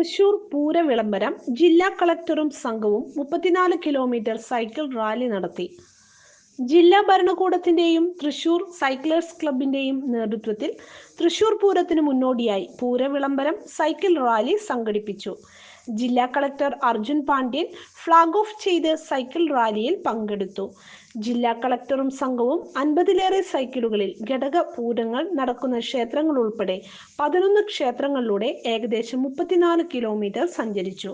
തൃശൂർ പൂര വിളംബരം ജില്ലാ കളക്ടറും സംഘവും മുപ്പത്തിനാല് കിലോമീറ്റർ സൈക്കിൾ റാലി നടത്തി. ജില്ലാ ഭരണകൂടത്തിന്റെയും തൃശൂർ സൈക്ലേഴ്സ് ക്ലബിന്റെയും നേതൃത്വത്തിൽ തൃശൂർ പൂരത്തിന് മുന്നോടിയായി പൂര വിളംബരം സൈക്കിൾ റാലി സംഘടിപ്പിച്ചു. ജില്ലാ collector Arjun Pandian flag off ചെയ്ത് സൈക്കിൾ റാലിയിൽ പങ്കെടുത്തു. ജില്ലാ കളക്ടറും സംഘവും അൻപതിലേറെ സൈക്കിളുകളിൽ ഘടക പൂരങ്ങൾ നടക്കുന്ന ക്ഷേത്രങ്ങൾ ഉൾപ്പെടെ പതിനൊന്ന് ക്ഷേത്രങ്ങളിലൂടെ ഏകദേശം മുപ്പത്തിനാല് കിലോമീറ്റർ സഞ്ചരിച്ചു.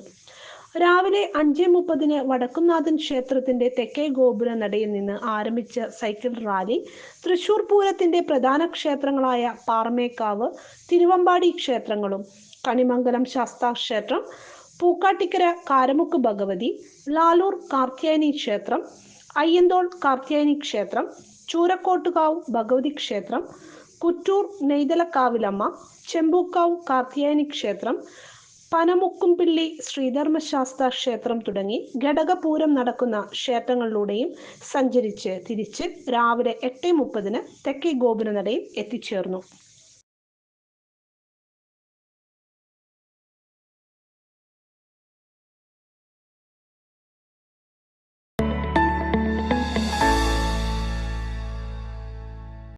രാവിലെ അഞ്ച് മുപ്പതിന് വടക്കുംനാഥൻ ക്ഷേത്രത്തിന്റെ തെക്കേ ഗോപുര നടയിൽ നിന്ന് ആരംഭിച്ച സൈക്കിൾ റാലി തൃശൂർ പൂരത്തിന്റെ പ്രധാന ക്ഷേത്രങ്ങളായ പാറമേക്കാവ് തിരുവമ്പാടി ക്ഷേത്രങ്ങളും കണിമംഗലം ശാസ്താ ക്ഷേത്രം പൂക്കാട്ടിക്കര കാരമുക്ക് ഭഗവതി ലാലൂർ കാർത്യായനി ക്ഷേത്രം അയ്യന്തോൾ കാർത്യായനി ക്ഷേത്രം ചൂരക്കോട്ടുകാവ് ഭഗവതി ക്ഷേത്രം കുറ്റൂർ നെയ്തലക്കാവിലമ്മ ചെമ്പൂക്കാവ് കാർത്യായനി ക്ഷേത്രം പനമുക്കുംപിള്ളി ശ്രീധർമ്മശാസ്ത്ര ക്ഷേത്രം തുടങ്ങി ഘടകപൂരം നടക്കുന്ന ക്ഷേത്രങ്ങളിലൂടെയും സഞ്ചരിച്ച് തിരിച്ച് രാവിലെ എട്ട് മുപ്പതിന് തെക്കേ ഗോപുരനടയിൽ എത്തിച്ചേർന്നു.